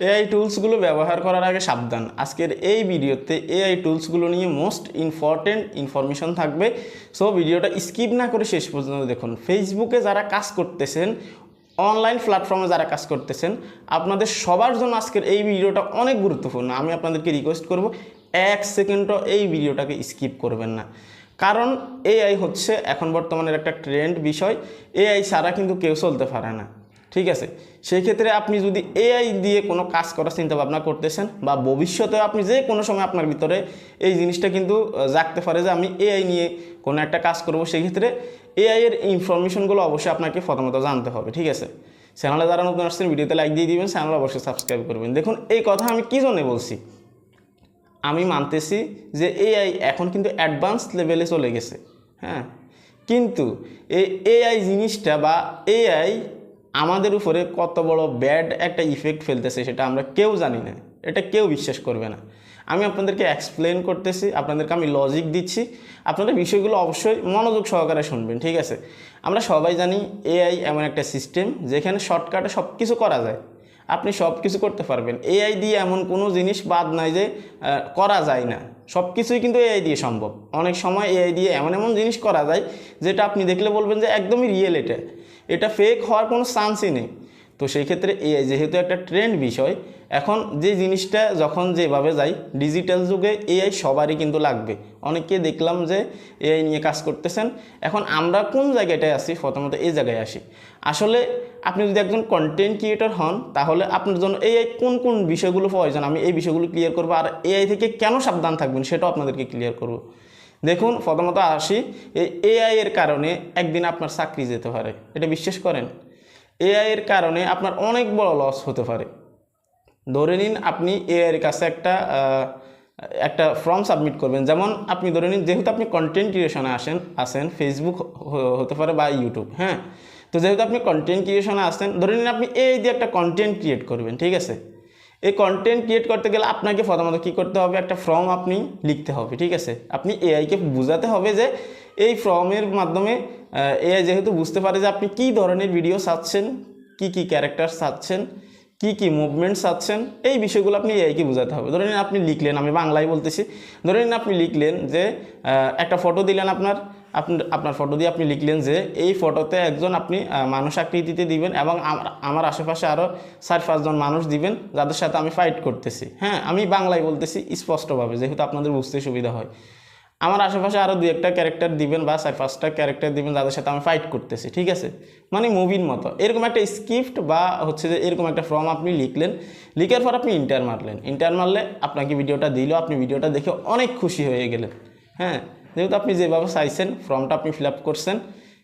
AI টুলসগুলো ব্যবহার করার আগে সাবধান। আজকের এই ভিডিওতে এআই টুলসগুলো নিয়ে মোস্ট ইম্পর্টেন্ট ইনফরমেশন থাকবে। সো ভিডিওটা স্কিপ না করে শেষ পর্যন্ত দেখুন। ফেসবুকে যারা কাজ করতেছেন অনলাইন প্ল্যাটফর্মে যারা কাজ করতেছেন, আপনাদের সবার জন্য আজকের এই ভিডিওটা অনেক গুরুত্বপূর্ণ। আমি আপনাদেরকে রিকোয়েস্ট করব, এক সেকেন্ডও এই ভিডিওটাকে স্কিপ করবেন না। কারণ এআই হচ্ছে এখন বর্তমানের একটা ট্রেন্ড বিষয়। এআই ছাড়া কিন্তু কেউ চলতে পারে না। ঠিক আছে? সেই ক্ষেত্রে আপনি যদি এআই দিয়ে কোনো কাজ করার চিন্তা ভাবনা করতেছেন বা ভবিষ্যতে আপনি যে কোনো সময় আপনার ভিতরে এই জিনিসটা কিন্তু জাগতে পারে যে আমি এআই নিয়ে কোনো একটা কাজ করব সেই ক্ষেত্রে এআই এর ইনফরমেশনগুলো অবশ্যই আপনাকে প্রথমত জানতে হবে, ঠিক আছে? চ্যানেলে যারা নতুন আসছেন, ভিডিওতে লাইক দিয়ে দিবেন চ্যানেল অবশ্যই সাবস্ক্রাইব করবেন। দেখুন, এই কথা আমি কী জন্য বলছি? আমি মানতেছি যে এআই এখন কিন্তু অ্যাডভান্স লেভেলে চলে গেছে হ্যাঁ? কিন্তু এই এআই জিনিসটা বা এআই আমাদের উপরে কত বড় ব্যাড একটা ইফেক্ট ফেলতেছে সেটা আমরা কেউ জানি না। এটা কেউ বিশ্বাস করবে না। আমি আপনাদেরকে এক্সপ্লেন করতেছি, আপনাদেরকে আমি লজিক দিচ্ছি। আপনারা বিষয়গুলো অবশ্যই মনোযোগ সহকারে শুনবেন, ঠিক আছে? আমরা সবাই জানি এআই এমন একটা সিস্টেম যেখানে শর্টকাটে সব কিছু করা যায়। আপনি সব কিছু করতে পারবেন। এআই দিয়ে এমন কোনো জিনিস বাদ নাই যে করা যায় না। সব কিছুই কিন্তু এআই দিয়ে সম্ভব। অনেক সময় এআই দিয়ে এমন এমন জিনিস করা যায় যেটা আপনি দেখলে বলবেন যে একদমই রিয়েল এটা। এটা ফেক হওয়ার কোনো চান্সই নেই। তো সেই ক্ষেত্রে এআই যেহেতু একটা ট্রেন্ড বিষয়, এখন যে জিনিসটা যখন যেভাবে যাই ডিজিটাল যুগে এআই সবারই কিন্তু লাগবে। অনেকে দেখলাম যে এআই নিয়ে কাজ করতেছেন। এখন আমরা কোন জায়গাটায় আসি প্রথমত এই জায়গায় আসি। আসলে আপনি যদি একজন কন্টেন্ট ক্রিয়েটর হন, তাহলে আপনার জন্য এআই কোন কোন বিষয়গুলো প্রয়োজন? আমি এই বিষয়গুলো ক্লিয়ার করব। আর এআই থেকে কেন সাবধান থাকবেন সেটাও আপনাদেরকে ক্লিয়ার করব। দেখুন, প্রথমত আসি, এই এআই এর কারণে একদিন আপনার চাকরি যেতে পারে। এটা বিশ্বাস করেন। এআই এর কারণে আপনার অনেক বড় লস হতে পারে। ধরে নিন, আপনি এআই এর কাছে একটা একটা ফর্ম সাবমিট করবেন। যেমন আপনি ধরে নিন, যেহেতু আপনি কন্টেন্ট ক্রিয়েশনে আসেন আসেন ফেসবুক হতে পারে বা ইউটিউব হ্যাঁ? তো যেহেতু আপনি কন্টেন্ট ক্রিয়েশনে আসেন, ধরে নিন আপনি এই দিয়ে একটা কন্টেন্ট ক্রিয়েট করবেন, ঠিক আছে? এই কন্টেন্ট ক্রিয়েট করতে গেলে আপনাকে প্রথমত কী করতে হবে? একটা ফর্ম আপনি লিখতে হবে, ঠিক আছে? আপনি এআইকে বোঝাতে হবে যে এই ফর্মের মাধ্যমে এআই যেহেতু বুঝতে পারে যে আপনি কী ধরনের ভিডিও চাচ্ছেন কী কী ক্যারেক্টার চাচ্ছেন কি কি মুভমেন্টস আছেন এই বিষয়গুলো আপনি এআইকে বোঝাতে হবে। ধরে নিন আপনি লিখলেন, আমি বাংলায় বলতেছি, ধরে নিন আপনি লিখলেন যে একটা ফটো দিলেন আপনার আপনার আপনার ফটো দিয়ে আপনি লিখলেন যে এই ফটোতে একজন আপনি মানুষ আকৃতিতে দিবেন এবং আমার- আশেপাশে আরও চার পাঁচজন মানুষ দিবেন, যাদের সাথে আমি ফাইট করতেছি। হ্যাঁ আমি বাংলায় বলতেছি স্পষ্টভাবে, যেহেতু আপনাদের বুঝতে সুবিধা হয়। আমার আশেপাশে আরও দু একটা ক্যারেক্টার দিবেন বা চার, পাঁচটা ক্যারেক্টার দিবেন যাদের সাথে আমি ফাইট করতেছি, ঠিক আছে? মানে মুভির মতো। এরকম একটা স্ক্রিপ্ট বা হচ্ছে যে এরকম একটা ফর্ম আপনি লিখলেন, লিখার পর আপনি ইন্টার মারলেন। ইন্টার মারলে আপনাকে ভিডিওটা দিল, আপনি ভিডিওটা দেখে অনেক খুশি হয়ে গেলেন। হ্যাঁ যেহেতু আপনি যেভাবে চাইছেন ফর্মটা আপনি ফিল আপ করছেন,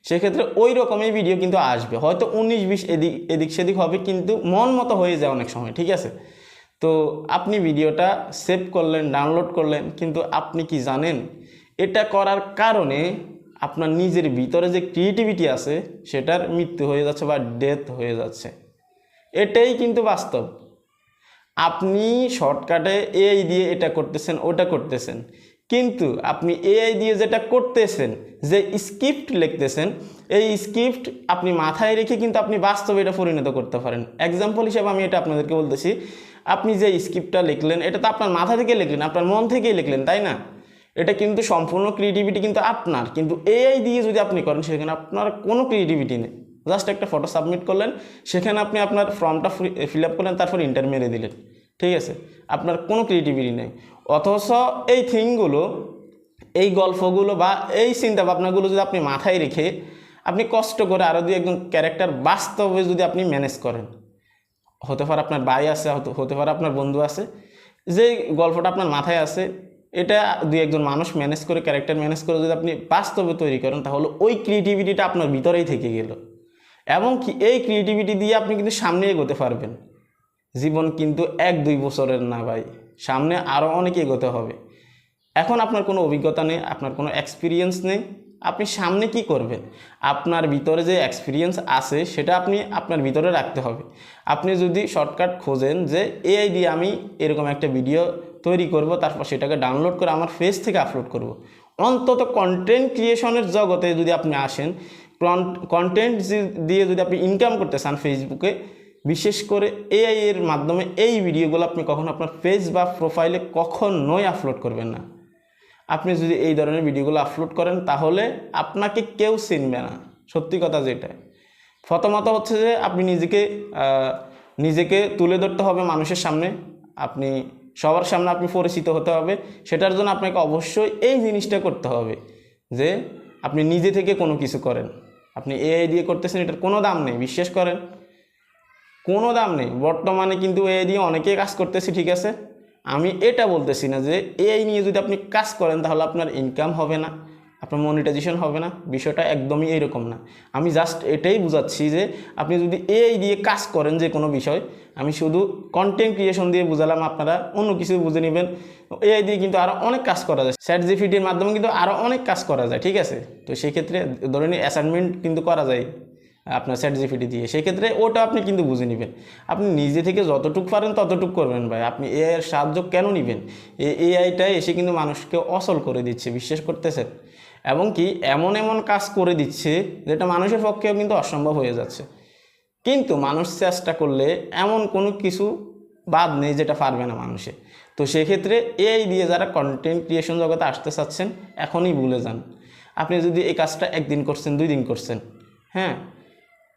সেক্ষেত্রে ওই রকমই ভিডিও কিন্তু আসবে। হয়তো উনিশ, বিশ এদিক এদিক সেদিক হবে, কিন্তু মন মতো হয়ে যায় অনেক সময়, ঠিক আছে? তো আপনি ভিডিওটা সেভ করলেন ডাউনলোড করলেন, কিন্তু আপনি কি জানেন? এটা করার কারণে আপনার নিজের ভিতরে যে ক্রিয়েটিভিটি আছে, সেটার মৃত্যু হয়ে যাচ্ছে বা ডেথ হয়ে যাচ্ছে। এটাই কিন্তু বাস্তব। আপনি শর্টকাটে এই দিয়ে এটা করতেছেন, ওটা করতেছেন। কিন্তু আপনি এআই দিয়ে যেটা করতেছেন, যে স্ক্রিপ্ট লিখতেছেন, এই স্ক্রিপ্ট আপনি মাথায় রেখে কিন্তু আপনি বাস্তবে এটা পরিণত করতে পারেন। এক্সাম্পল হিসেবে আমি এটা আপনাদেরকে বলতেছি, আপনি যে স্ক্রিপ্টটা লিখলেন, এটা তো আপনার মাথা থেকে লিখলেন, আপনার মন থেকেই লিখলেন, তাই না? এটা কিন্তু সম্পূর্ণ ক্রিয়েটিভিটি কিন্তু আপনার, কিন্তু এআই দিয়ে যদি আপনি করেন, সেখানে আপনার কোনো ক্রিয়েটিভিটি নেই। জাস্ট একটা ফটো সাবমিট করলেন, সেখানে আপনি আপনার ফর্মটা ফিল আপ করলেন, তারপর ইন্টার মেরে দিলেন। ঠিক আছে? আপনার কোনো ক্রিয়েটিভিটি নেই। অথচ এই থিংগুলো এই গল্পগুলো বা এই চিন্তা ভাবনাগুলো যদি আপনি মাথায় রেখে আপনি কষ্ট করে আরও দুই একজন ক্যারেক্টার বাস্তবে যদি আপনি ম্যানেজ করেন, হতে পারে আপনার ভাই আছে, হতে- পারে আপনার বন্ধু আছে যে গল্পটা আপনার মাথায় আছে, এটা দুই একজন মানুষ ম্যানেজ করে ক্যারেক্টার ম্যানেজ করে যদি আপনি বাস্তবে তৈরি করেন, তাহলে ওই ক্রিয়েটিভিটিটা আপনার ভিতরেই থেকে গেল। এবং কি এই ক্রিয়েটিভিটি দিয়ে আপনি কিন্তু সামনে এগোতে পারবেন। জীবন কিন্তু এক, দুই বছরের না ভাই। সামনে আরও অনেক এগোতে হবে। এখন আপনার কোনো অভিজ্ঞতা নেই, আপনার কোনো এক্সপিরিয়েন্স নেই, আপনি সামনে কি করবেন? আপনার ভিতরে যে এক্সপিরিয়েন্স আছে, সেটা আপনি আপনার ভিতরে রাখতে হবে। আপনি যদি শর্টকাট খোঁজেন যে, এআই দিয়ে আমি এরকম একটা ভিডিও তৈরি করব, তারপর সেটাকে ডাউনলোড করে আমার ফেস থেকে আপলোড করব। অন্তত কন্টেন্ট ক্রিয়েশনের জগতে যদি আপনি আসেন কন্টেন্ট দিয়ে যদি আপনি ইনকাম করতে চান ফেসবুকে বিশেষ করে এআই এর মাধ্যমে এই ভিডিওগুলো আপনি কখনো আপনার পেজ বা প্রোফাইলে কখনোই আপলোড করবেন না। আপনি যদি এই ধরনের ভিডিওগুলো আপলোড করেন, তাহলে আপনাকে কেউ চিনবে না। সত্যি কথা যেটা। প্রথমত হচ্ছে যে, আপনি নিজেকে নিজেকে তুলে ধরতে হবে মানুষের সামনে। আপনি, সবার সামনে আপনি পরিচিত হতে হবে। সেটার জন্য আপনাকে অবশ্যই এই জিনিসটা করতে হবে যে, আপনি নিজে থেকে কোনো কিছু করেন। আপনি এআই দিয়ে করতেছেন, এটার কোনো দাম নেই। বিশ্বাস করেন কোনো দাম নেই। বর্তমানে কিন্তু এআই দিয়ে অনেকেই কাজ করতেছে, ঠিক আছে? আমি এটা বলতেছি না যে এআই নিয়ে যদি আপনি কাজ করেন তাহলে আপনার ইনকাম হবে না, আপনার মনিটাইজেশন হবে না, বিষয়টা একদমই এরকম না। আমি জাস্ট এটাই বুঝাচ্ছি যে আপনি যদি এআই দিয়ে কাজ করেন যে কোনো বিষয়, আমি শুধু কন্টেন্ট ক্রিয়েশন দিয়ে বুঝালাম, আপনারা অন্য কিছু বুঝে নেবেন। এআই দিয়ে কিন্তু আরও অনেক কাজ করা যায়। স্যাট জিপিটির মাধ্যমে কিন্তু আরও অনেক কাজ করা যায়, ঠিক আছে? তো সেই ক্ষেত্রে ধরে নিন অ্যাসাইনমেন্ট কিন্তু করা যায়। আপনার চ্যাট জিপিটি দিয়ে। সেক্ষেত্রে ওটা আপনি কিন্তু বুঝে নেবেন। আপনি নিজে থেকে যতটুকু পারেন ততটুকু করবেন ভাই। আপনি এআই এর সাহায্য কেন নেবেন? এই এআইটা এসে কিন্তু মানুষকে অসল করে দিচ্ছে, বিশ্বাস করতেছেন? এবং কি এমন এমন কাজ করে দিচ্ছে যেটা মানুষের পক্ষেও কিন্তু অসম্ভব হয়ে যাচ্ছে। কিন্তু মানুষ চেষ্টা করলে এমন কোনো কিছু বাদ নেই যেটা পারবে না মানুষে। তো সেক্ষেত্রে এআই দিয়ে যারা কন্টেন্ট ক্রিয়েশন জগতে আসতে চাচ্ছেন, এখনই ভুলে যান। আপনি যদি এই কাজটা একদিন করছেন, দুই দিন করছেন হ্যাঁ?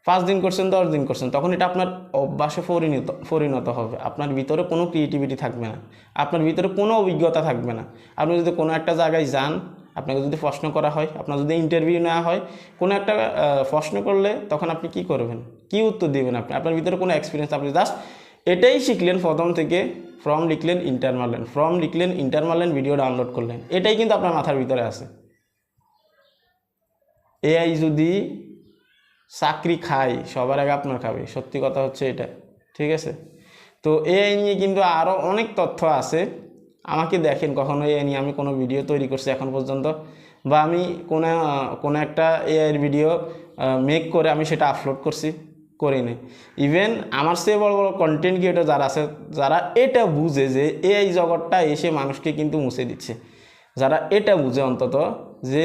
পাঁচ দিন করছেন, দশ দিন করছেন, তখন এটা আপনার অভ্যাসে পরিণত পরিণত হবে। আপনার ভিতরে কোনো ক্রিয়েটিভিটি থাকবে না। আপনার ভিতরে কোনো অভিজ্ঞতা থাকবে না। আপনি যদি কোনো একটা জায়গায় যান, আপনাকে যদি প্রশ্ন করা হয়, আপনার যদি ইন্টারভিউ নেওয়া হয়, কোনো একটা প্রশ্ন করলে তখন আপনি কি করবেন? কি উত্তর দেবেন আপনি? আপনার ভিতরে কোনো এক্সপিরিয়েন্স আপনি জাস্ট এটাই শিখলেন প্রথম থেকে ফর্ম লিখলেন ইন্টার মারলেন ফর্ম লিখলেন ইন্টার মারলেন ভিডিও ডাউনলোড করলেন। এটাই কিন্তু আপনার মাথার ভিতরে আছে। এআই যদি চাকরি খায় সবার আগে আপনার খাবে। সত্যি কথা হচ্ছে এটা, ঠিক আছে? তো এআই নিয়ে কিন্তু আরও অনেক তথ্য আছে। আমাকে দেখেন, কখনো এআই নিয়ে আমি কোনো ভিডিও তৈরি করছি এখন পর্যন্ত, বা আমি কোনো কোনো একটা এআইয়ের ভিডিও মেক করে আমি সেটা আপলোড করছি, করি নাই। ইভেন আমার চেয়ে বড় বড় কন্টেন্ট ক্রিয়েটর যারা আছে, যারা এটা বুঝে যে এআই জগৎটা এসে মানুষকে কিন্তু মুছে দিচ্ছে। যারা এটা বুঝে অন্তত যে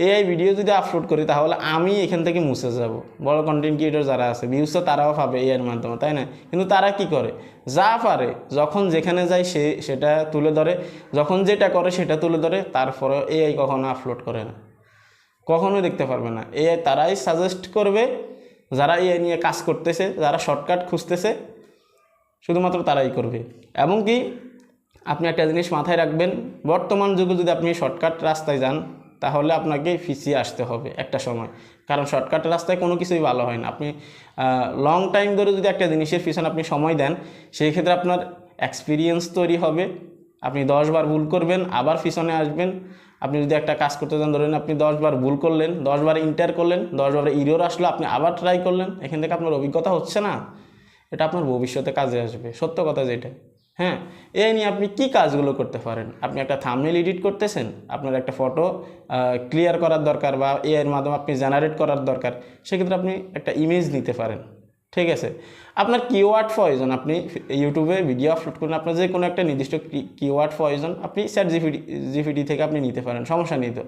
এআই ভিডিও যদি আপলোড করি, তাহলে আমি এখান থেকে মুছে যাব। বড় কন্টেন্ট ক্রিয়েটর যারা আছে ভিউজ তো তারাও পাবে এআইয়ের মাধ্যমে, তাই না? কিন্তু তারা কি করে? যা পারে, যখন যেখানে যায় সে, সেটা তুলে ধরে। যখন যেটা করে, সেটা তুলে ধরে। তারপরে এআই কখনো আপলোড করে না। কখনোই দেখতে পারবে না। এআই তারাই সাজেস্ট করবে, যারা এআই নিয়ে কাজ করতেছে, যারা শর্টকাট খুঁজতেছে, শুধুমাত্র তারাই করবে। এবং কি, আপনি একটা জিনিস মাথায় রাখবেন, বর্তমান যুগে যদি আপনি শর্টকাট রাস্তায় যান তাহলে আপনাকে ফিসিয়ে আসতে হবে একটা সময়। কারণ শর্টকাট রাস্তায় কোনো কিছুই ভালো হয় না। আপনি লং টাইম ধরে যদি একটা জিনিসের পিছনে আপনি সময় দেন, সেই ক্ষেত্রে আপনার এক্সপিরিয়েন্স তৈরি হবে। আপনি দশবার ভুল করবেন, আবার পিছনে আসবেন। আপনি যদি একটা কাজ করতে চান ধরেন আপনি দশবার ভুল করলেন দশবার ইন্টার করলেন দশবার ইরোর আসলো, আপনি আবার ট্রাই করলেন, এখান থেকে আপনার অভিজ্ঞতা হচ্ছে না। এটা আপনার ভবিষ্যতে কাজে আসবে। সত্য কথা যেটা। হ্যাঁ এই নিয়ে আপনি কি কাজগুলো করতে পারেন? আপনি একটা থামনেল এডিট করতেছেন, আপনার একটা ফটো ক্লিয়ার করার দরকার বা এআই এর মাধ্যমে আপনি জেনারেট করার দরকার, সেক্ষেত্রে আপনি একটা ইমেজ নিতে পারেন, ঠিক আছে? আপনার কিওয়ার্ড প্রয়োজন আপনি ইউটিউবে ভিডিও আপলোড করুন আপনার যে কোনো একটা নির্দিষ্ট কিওয়ার্ড প্রয়োজন আপনি স্যাট জিপিডি জিপিডি থেকে আপনি নিতে পারেন, সমস্যা নেই তো।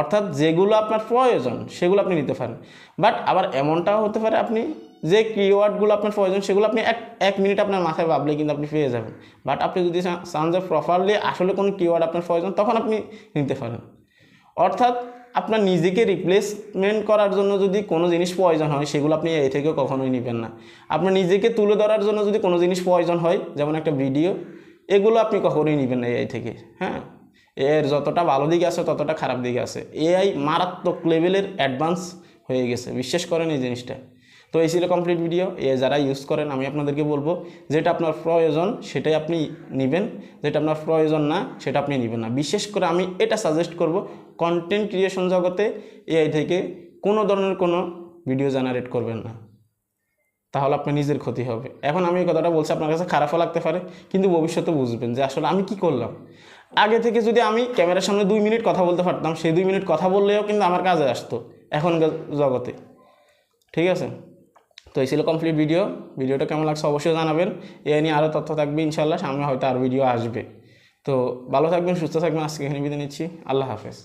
অর্থাৎ যেগুলো আপনার প্রয়োজন, সেগুলো আপনি নিতে পারেন। বাট আবার এমনটাও হতে পারে আপনি যে কিওয়ার্ডগুলো আপনার প্রয়োজন, সেগুলো আপনি এক এক মিনিট আপনার মাথায় ভাবলে কিন্তু আপনি পেয়ে যাবেন। বাট আপনি যদি চান যে প্রপারলি আসলে কোনো কিওয়ার্ড আপনার প্রয়োজন, তখন আপনি নিতে পারেন। অর্থাৎ আপনার নিজেকে রিপ্লেসমেন্ট করার জন্য যদি কোনো জিনিস প্রয়োজন হয়, সেগুলো আপনি এই থেকে কখনোই নেবেন না। আপনার নিজেকে তুলে ধরার জন্য যদি কোনো জিনিস প্রয়োজন হয়, যেমন একটা ভিডিও এগুলো আপনি কখনোই নেবেন না এআই থেকে হ্যাঁ? এর যতটা ভালো দিক আছে, ততটা খারাপ দিক আছে। এআই মারাত্মক লেভেলের অ্যাডভান্স হয়ে গেছে, বিশ্বাস করেন এই জিনিসটা। তো এই ছিল কমপ্লিট ভিডিও এ যারা ইউজ করেন, আমি আপনাদেরকে বলব, যেটা আপনার প্রয়োজন, সেটাই আপনি নেবেন। যেটা আপনার প্রয়োজন না, সেটা আপনি নেবেন না। বিশেষ করে আমি এটা সাজেস্ট করব কন্টেন্ট ক্রিয়েশন জগতে এআই থেকে কোনো ধরনের কোনো ভিডিও জেনারেট করবেন না। তাহলে আপনার নিজের ক্ষতি হবে। এখন আমি এই কথাটা বলছি, আপনার কাছে খারাপও লাগতে পারে, কিন্তু ভবিষ্যতে বুঝবেন যে আসলে আমি কি করলাম। আগে থেকে যদি আমি ক্যামেরার সামনে দুই মিনিট কথা বলতে পারতাম, সেই দুই মিনিট কথা বললেও কিন্তু আমার কাজে আসতো এখনকার জগতে। ঠিক আছে? তো এই ছিল কমপ্লিট ভিডিও ভিডিওটা কেমন লাগছে অবশ্যই জানাবেন। এ নিয়ে আরও তথ্য থাকবে ইনশাল্লাহ সামনে হয়তো আরও ভিডিও আসবে। তো ভালো থাকবেন, সুস্থ থাকবেন। আজকে এখানে বিদায় নিচ্ছি। আল্লাহ হাফেজ।